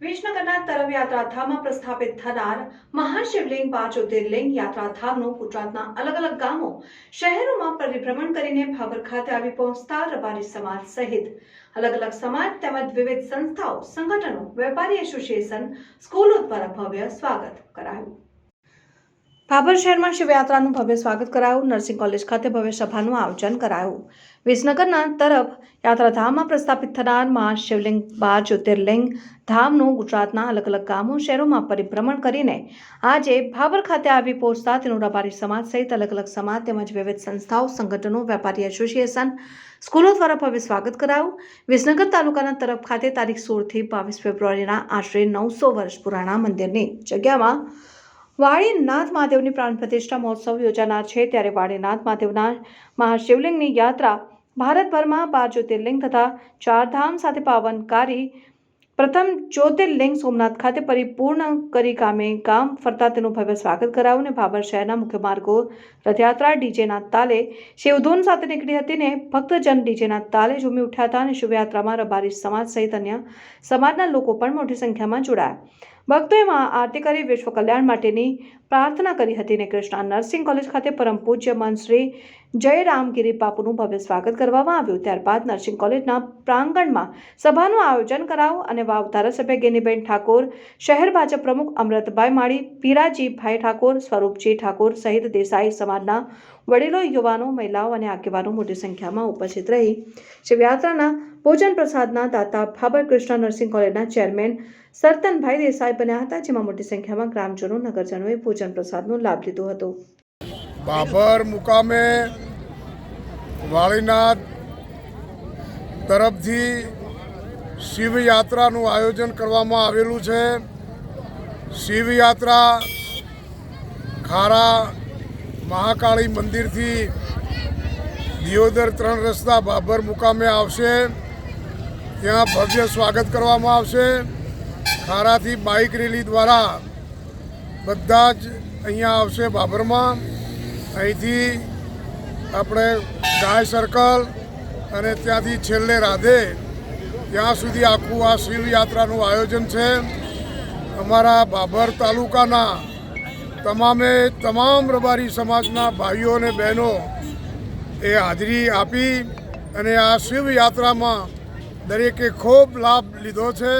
વિસનગરના તરફ યાત્રાધામમાં પ્રસ્થાપિત થનાર મહાશિવલિંગ બાર જ્યોતિર્લિંગ યાત્રાધામનું ગુજરાતના અલગ અલગ ગામો, શહેરોમાં પરિભ્રમણ કરીને ભાભર ખાતે આવી પહોંચતા રબારી સમાજ સહિત અલગ અલગ સમાજ તેમજ વિવિધ સંસ્થાઓ, સંગઠનો, વેપારી એસોસિએશન, સ્કૂલો દ્વારા ભવ્ય સ્વાગત કરાયું. ભાભર શહેરમાં શિવયાત્રાનું ભવ્ય સ્વાગત કરાયું. નર્સિંગ કોલેજ ખાતે ભવ્ય સભાનું આયોજન કરાયું. વિસનગરના તરફ યાત્રાધામમાં પ્રસ્થાપિત થનાર મહાશિવલિંગ બાર જ્યોતિર્લિંગ ધામનું ગુજરાતના અલગ અલગ ગામો શહેરોમાં પરિભ્રમણ કરીને આજે ભાભર ખાતે આવી પહોંચતા તેનું રબારી સમાજ સહિત અલગ અલગ સમાજ તેમજ વિવિધ સંસ્થાઓ, સંગઠનો, વેપારી એસોસિએશન સ્કૂલો દ્વારા ભવ્ય સ્વાગત કરાયું. વિસનગર તાલુકાના તરફ ખાતે તારીખ સોળથી બાવીસ ફેબ્રુઆરીના આશરે નવસો વર્ષ પુરાણા મંદિરની જગ્યામાં વાળીનાથ મહાદેવની પ્રાણ પ્રતિષ્ઠા મહોત્સવ યોજાનાર છે. ત્યારે વાળીનાથ મહાદેવના મહાશિવલિંગની યાત્રા ભારતભરમાં બાર જ્યોતિર્લિંગ તથા ચારધામ સાથે પાવનકારી, પ્રથમ જ્યોતિર્લિંગ સોમનાથ ખાતે પરિપૂર્ણ કરી ગામે ગામ ફરતા તેનું ભવ્ય સ્વાગત કરાયું અને ભાભર શહેરના મુખ્ય માર્ગો, રથયાત્રા, ડીજેના તાલે શિવધૂન સાથે નીકળી હતી ને ભક્તજન ડીજેના તાલે ઝૂમી ઉઠ્યા હતા અને શિવયાત્રામાં રબારી સમાજ સહિત અન્ય સમાજના લોકો પણ મોટી સંખ્યામાં જોડાયા. ભક્તોએ મા આરતી કરી વિશ્વ કલ્યાણ માટેની પ્રાર્થના કરી હતી અને કૃષ્ણા નર્સિંગ કોલેજ ખાતે પરમ પૂજ્ય મન શ્રી જયરામગીરી બાપુનું ભવ્ય સ્વાગત કરવામાં આવ્યું. ત્યારબાદ નર્સિંગ કોલેજના પ્રાંગણમાં સભાનું આયોજન કરાયું અને વાવ ધારાસભ્ય ગેનીબેન ઠાકોર, શહેર ભાજપ પ્રમુખ અમૃતભાઈ માળી, પીરાજીભાઈ ઠાકોર, સ્વરૂપજી ઠાકોર સહિત દેસાઈ સમાજના વડીલો, યુવાનો, મહિલાઓ અને આગેવાનો મોટી સંખ્યામાં ઉપસ્થિત રહી. શિવયાત્રાના ભોજન પ્રસાદના દાતા ભાબર કૃષ્ણ નર્સિંગ કોલેજના ચેરમેન સરતનભાઈ દેસાઈ બન્યા હતા, જેમાં મોટી સંખ્યામાં ગ્રામજનો, નગરજનોએ ભોજન પ્રસાદનો લાભ લીધો હતો. બાબર મુકામે વાળીનાથ તરફથી શિવયાત્રાનું આયોજન કરવામાં આવેલું છે. શિવયાત્રા ખારા મહાકાળી મંદિરથી દિયોદર ત્રણ રસ્તા બાબર મુકામે આવશે. ત્યાં ભવ્ય સ્વાગત કરવામાં આવશે. ખારાથી બાઇક રેલી દ્વારા બધા જ અહીંયા આવશે બાબરમાં. અહીંથી આપણે ગાય સર્કલ અને ત્યાંથી છેલ્લે રાધે. ત્યાં સુધી આખું આ શિવયાત્રાનું આયોજન છે. અમારા બાબર તાલુકાના તમામે તમામ રબારી સમાજના ભાઈઓ અને બહેનો એ હાજરી આપી અને આ શિવયાત્રામાં દરેકે ખૂબ લાભ લીધો છે.